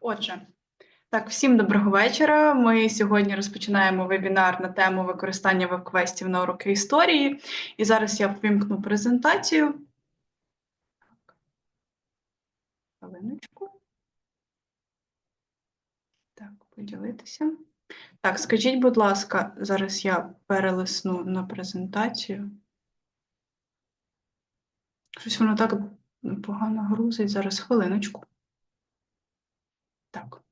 Отже, так, всім доброго вечора. Ми сьогодні розпочинаємо вебінар на тему використання веб-квестів на уроки історії. І зараз я вимкну презентацію. Хвилиночку. Так, поділитися. Так, скажіть, будь ласка, зараз я перелисну на презентацію. Щось воно так погано грузить. Зараз хвилиночку. Так.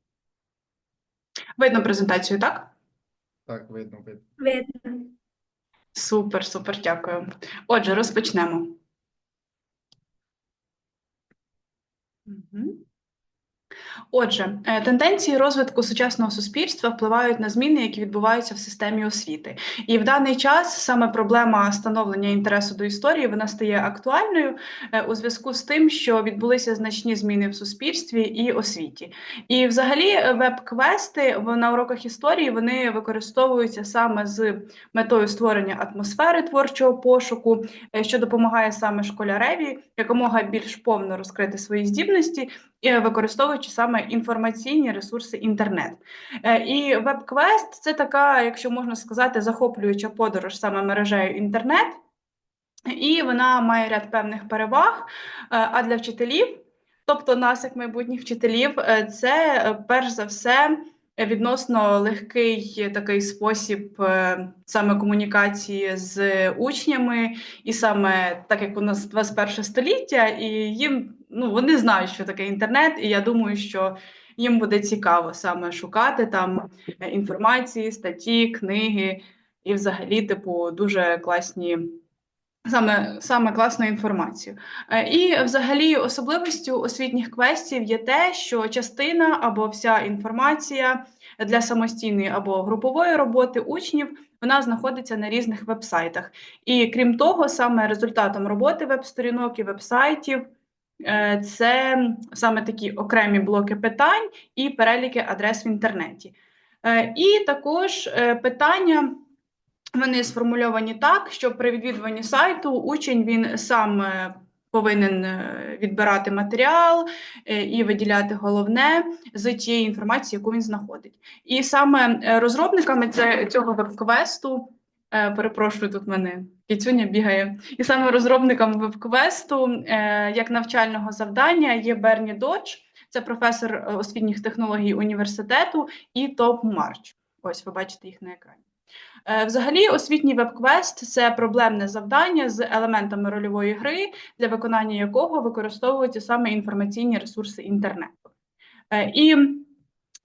Видно презентацію, так? Так, видно, видно. Видно. Супер, супер, дякую. Отже, розпочнемо. Мгм. Отже, е, тенденції розвитку сучасного суспільства впливають на зміни, які відбуваються в системі освіти. І в даний час саме проблема становлення інтересу до історії вона стає актуальною е, у зв'язку з тим, що відбулися значні зміни в суспільстві і освіті. І, взагалі, е, веб-квести на уроках історії вони використовуються саме з метою створення атмосфери творчого пошуку, що допомагає саме школяреві якомога більш повно розкрити свої здібності, використовуючи саме інформаційні ресурси інтернет. Е, І веб-квест це така, якщо можна сказати, захоплююча подорож саме мережею інтернет, і вона має ряд певних переваг. Е, А для вчителів, тобто нас, як майбутніх вчителів, е, це перш за все. Відносно легкий такий спосіб саме комунікації з учнями, і саме так як у нас 21 століття, і їм ну вони знають, що таке інтернет, і я думаю, що їм буде цікаво саме шукати там е, інформації, статті, книги і взагалі, типу, дуже класні. Саме, саме класну інформацію. Е, І взагалі особливістю освітніх квестів є те, що частина або вся інформація для самостійної або групової роботи учнів вона знаходиться на різних вебсайтах. І крім того, саме результатом роботи веб-сторінок і вебсайтів це саме такі окремі блоки питань і переліки адрес в інтернеті. Е, І також е, питання. Вони сформульовані так, що при відвідуванні сайту учень він сам е, повинен е, відбирати матеріал е, і виділяти головне з тієї інформації, яку він знаходить. І саме е, розробниками цього веб-квесту, е, перепрошую, тут мене кіцюня бігає, і саме розробником веб-квесту е, як навчального завдання є Берні Додж, це професор е, освітніх технологій університету, і Топ Марч. Ось ви бачите їх на екрані. Е, Взагалі, освітній веб-квест це проблемне завдання з елементами рольової гри, для виконання якого використовуються саме інформаційні ресурси інтернету. І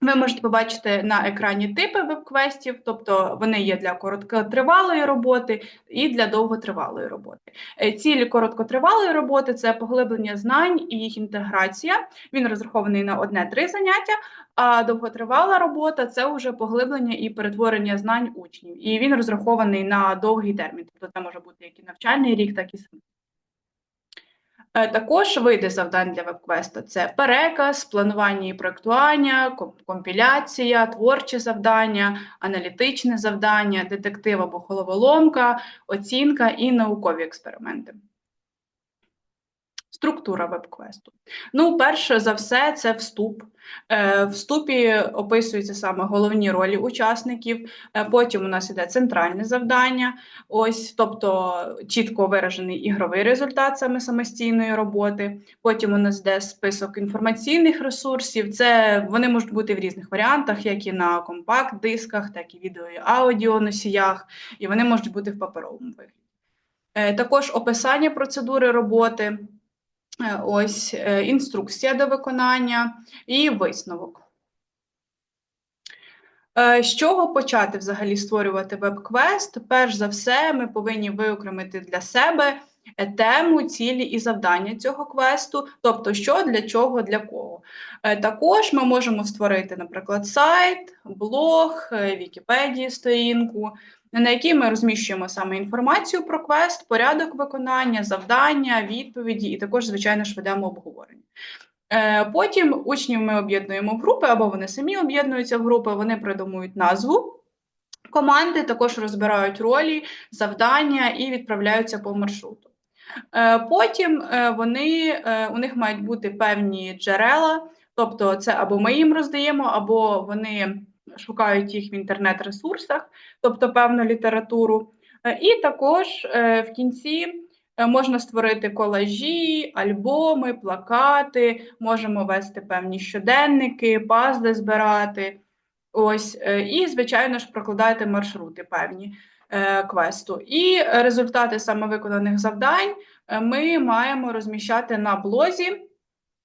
ви можете побачити на екрані типи веб-квестів, тобто вони є для короткотривалої роботи і для довготривалої роботи. Е, Цілі короткотривалої роботи це поглиблення знань і їх інтеграція. Він розрахований на одне-три заняття, а довготривала робота це вже поглиблення і перетворення знань учнів. І він розрахований на довгий термін. Тобто це може бути як і навчальний рік, так і семестр. Е, Також види завдань для веб-квесту – це переказ, планування і проектування, компіляція, творчі завдання, аналітичне завдання, детектив або головоломка, оцінка і наукові експерименти. Структура веб-квесту. Ну, перше за все, це вступ. Е, В вступі описуються саме головні ролі учасників. Е, Потім у нас іде центральне завдання. Ось, тобто чітко виражений ігровий результат саме самостійної роботи. Потім у нас йде список інформаційних ресурсів. Це вони можуть бути в різних варіантах, як і на компакт-дисках, так і відео і аудіоносіях, і вони можуть бути в паперовому вигляді. Е, Також описання процедури роботи. Е, Ось е, інструкція до виконання і висновок. Е, З чого почати взагалі створювати веб-квест? Перш за все, ми повинні виокремити для себе тему, цілі і завдання цього квесту, тобто що, для чого, для кого. Також ми можемо створити, наприклад, сайт, блог, Вікіпедії сторінку, на якій ми розміщуємо саме інформацію про квест, порядок виконання, завдання, відповіді і також, звичайно ж, ведемо обговорення. Е, Потім учнів ми об'єднуємо в групи, або вони самі об'єднуються в групи, вони придумують назву команди, також розбирають ролі, завдання і відправляються по маршруту. Е, Потім е, вони, у них мають бути певні джерела, Тобто, це або ми їм роздаємо, або вони шукають їх в інтернет-ресурсах, тобто певну літературу. Е, І також е, в кінці е, можна створити колажі, альбоми, плакати, можемо вести певні щоденники, пазли збирати. Ось, і, звичайно ж, прокладати маршрути певні квесту. І результати самовиконаних завдань е, ми маємо розміщати на блозі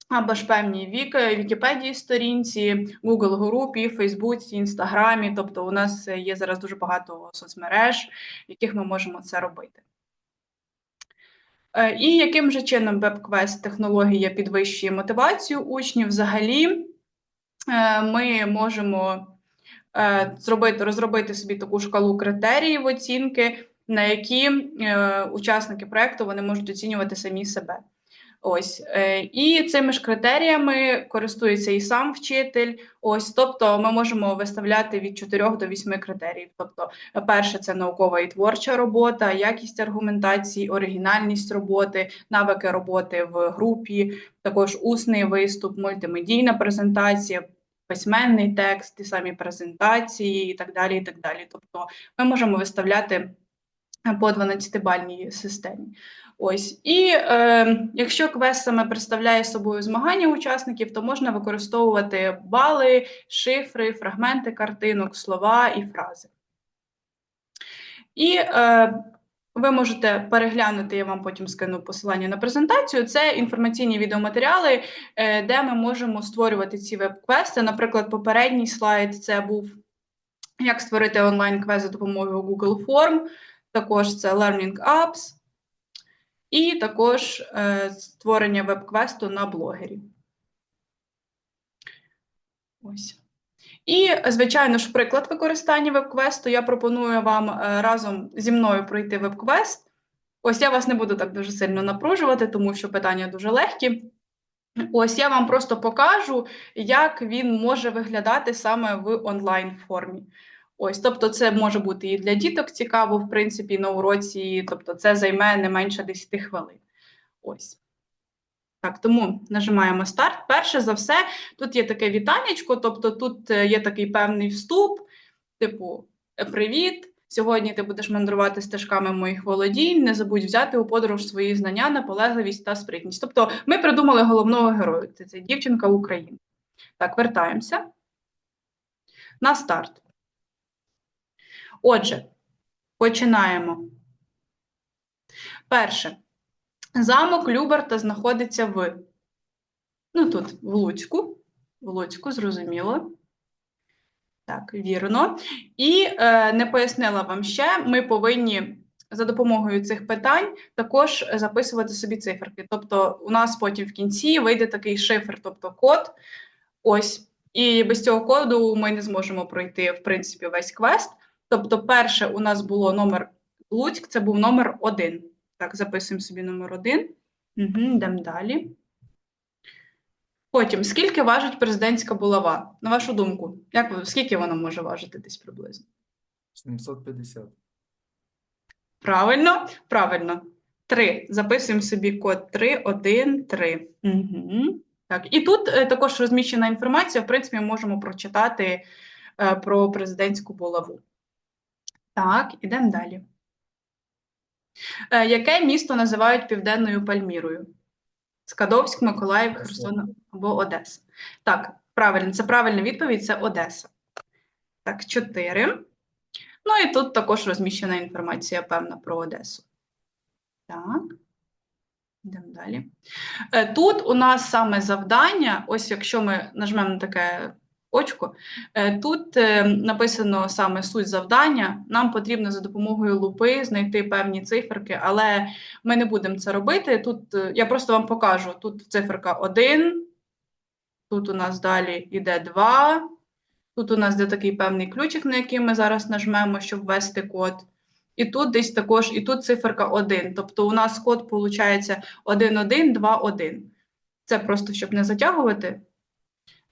або ж певній вік, Вікіпедії сторінці, Google групі, Фейсбуці, Інстаграмі. Тобто, у нас є зараз дуже багато соцмереж, в яких ми можемо це робити. Е, І яким же чином веб-квест технологія підвищує мотивацію учнів? Взагалі, е, ми можемо е, зробити, розробити собі таку шкалу критеріїв оцінки, на які е, учасники проекту вони можуть оцінювати самі себе. Ось е, і цими ж критеріями користується і сам вчитель. Ось, тобто, ми можемо виставляти від 4 до 8 критеріїв. Тобто, перше це наукова і творча робота, якість аргументації, оригінальність роботи, навики роботи в групі, також усний виступ, мультимедійна презентація. Письменний текст, ті самі презентації і так далі. і так далі. Тобто ми можемо виставляти по 12-бальній системі. Ось і е, якщо квест саме представляє собою змагання учасників, то можна використовувати бали, шифри, фрагменти картинок, слова і фрази. І е, ви можете переглянути, я вам потім скину посилання на презентацію. Це інформаційні відеоматеріали, е, де ми можемо створювати ці веб-квести. Наприклад, попередній слайд це був як створити онлайн-квест за допомогою Google Form, також це Learning Apps. І також е, створення веб-квесту на блогері. Ось. І, звичайно ж, приклад використання веб-квесту. Я пропоную вам е, разом зі мною пройти веб-квест. Ось я вас не буду так дуже сильно напружувати, тому що питання дуже легкі. Ось я вам просто покажу, як він може виглядати саме в онлайн формі. Ось, тобто, це може бути і для діток цікаво, в принципі, на уроці, тобто, це займе не менше 10 хвилин. Ось. Так, тому нажимаємо старт. Перше за все, тут є таке вітаннячко, тобто тут е, є такий певний вступ, типу, привіт. Сьогодні ти будеш мандрувати стежками моїх володінь. Не забудь взяти у подорож свої знання, наполегливість та спритність. Тобто, ми придумали головного героя. Це, це дівчинка України. Так, вертаємося. На старт. Отже, починаємо. Перше. Замок Люберта знаходиться в. Ну, тут, в Луцьку. В Луцьку, зрозуміло. Так, вірно. І е, не пояснила вам ще, ми повинні за допомогою цих питань також записувати собі циферки. Тобто, у нас потім в кінці вийде такий шифр, тобто код. Ось. І без цього коду ми не зможемо пройти, в принципі, весь квест. Тобто, перше у нас було номер Луцьк, це був номер один. Так, записуємо собі номер один. Угу, Йдемо далі. Потім, скільки важить президентська булава? На вашу думку, як скільки вона може важити десь приблизно? 750. Правильно, правильно. Три. Записуємо собі код 3, 1, 3. Угу. Так, і тут е, також розміщена інформація. В принципі, ми можемо прочитати е, про президентську булаву. Так, ідемо далі. Е, яке місто називають Південною Пальмірою? Скадовськ, Миколаїв, Херсон або Одеса. Так, правильно, це правильна відповідь, це Одеса. Так, 4. Ну і тут також розміщена інформація певна про Одесу. Так. Йдемо далі. Е, Тут у нас саме завдання, ось якщо ми нажмемо на таке очко, е, тут е, написано саме суть завдання. Нам потрібно за допомогою лупи знайти певні циферки, але ми не будемо це робити. Тут е, я просто вам покажу: тут циферка 1, тут у нас далі йде 2, тут у нас де такий певний ключик, на який ми зараз нажмемо, щоб ввести код. І тут десь також, і тут циферка 1. Тобто у нас код виходить 1, 1, 2, 1. Це просто щоб не затягувати.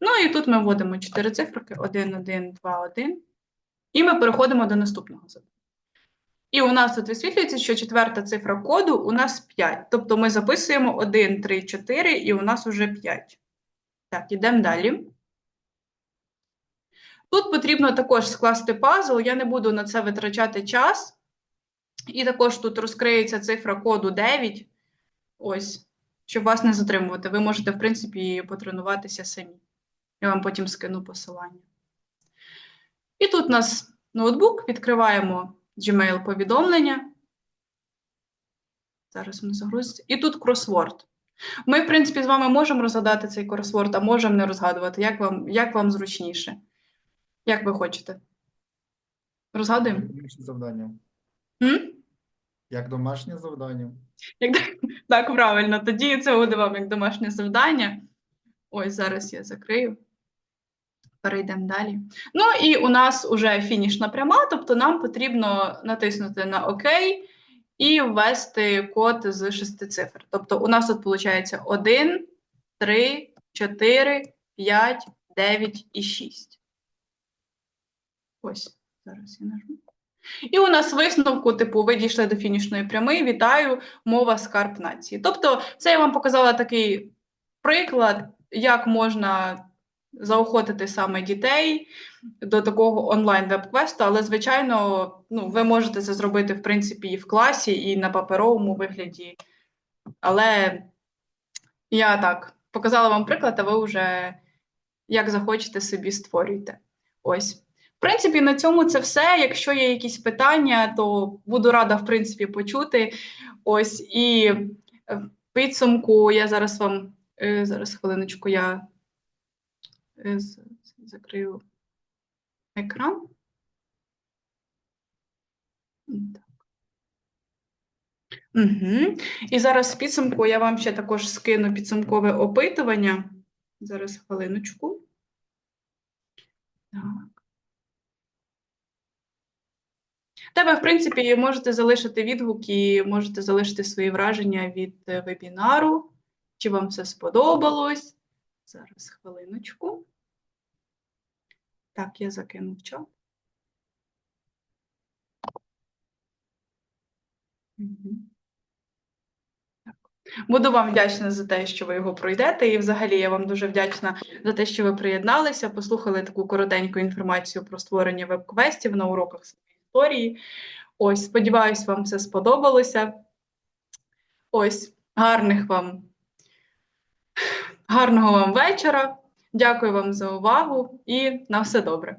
Ну і тут ми вводимо 4 циферки: 1, 1, 2, 1. І ми переходимо до наступного завдання. І у нас тут висвітлюється, що четверта цифра коду у нас 5. Тобто ми записуємо 1, 3, 4, і у нас вже 5. Так, ідемо далі. Тут потрібно також скласти пазл. Я не буду на це витрачати час. І також тут розкриється цифра коду 9. Ось, щоб вас не затримувати. Ви можете, в принципі, потренуватися самі. Я вам потім скину посилання. І тут у нас ноутбук, відкриваємо Gmail повідомлення. Зараз воно загрузиться. І тут кросворд. Ми, в принципі, з вами можемо розгадати цей кросворд, а можемо не розгадувати. Як вам, як вам зручніше? Як ви хочете? Розгадуємо? Як домашнє завдання. М? Як домашнє завдання. Як... Так, правильно. Тоді це буде вам як домашнє завдання. Ось зараз я закрию. Перейдемо далі. Ну і у нас уже фінішна пряма, тобто нам потрібно натиснути на ОК і ввести код з шести цифр. Тобто у нас тут виходить 1, 3, 4, 5, 9 і 6. Ось, зараз я нажму. І у нас висновку, типу, ви дійшли до фінішної прями. Вітаю, мова скарб нації. Тобто, це я вам показала такий приклад, як можна заохотити саме дітей до такого онлайн веб-квесту, але, звичайно, ну, ви можете це зробити, в принципі, і в класі, і на паперовому вигляді. Але я так показала вам приклад, а ви вже як захочете собі створюйте. Ось. В принципі, на цьому це все. Якщо є якісь питання, то буду рада, в принципі, почути. Ось і в підсумку я зараз вам е, зараз хвилиночку я закрию екран. Так. Угу. І зараз в підсумку я вам ще також скину підсумкове опитування. Зараз хвилиночку. Так. Та ви, в принципі, можете залишити відгуки, можете залишити свої враження від е, вебінару, чи вам все сподобалось. Зараз хвилиночку. Так, я закину в чат. Буду вам вдячна за те, що ви його пройдете. І взагалі я вам дуже вдячна за те, що ви приєдналися, послухали таку коротеньку інформацію про створення веб-квестів на уроках своєї історії. Ось, сподіваюсь, вам все сподобалося. Ось, гарних вам, гарного вам вечора. Дякую вам за увагу і на все добре.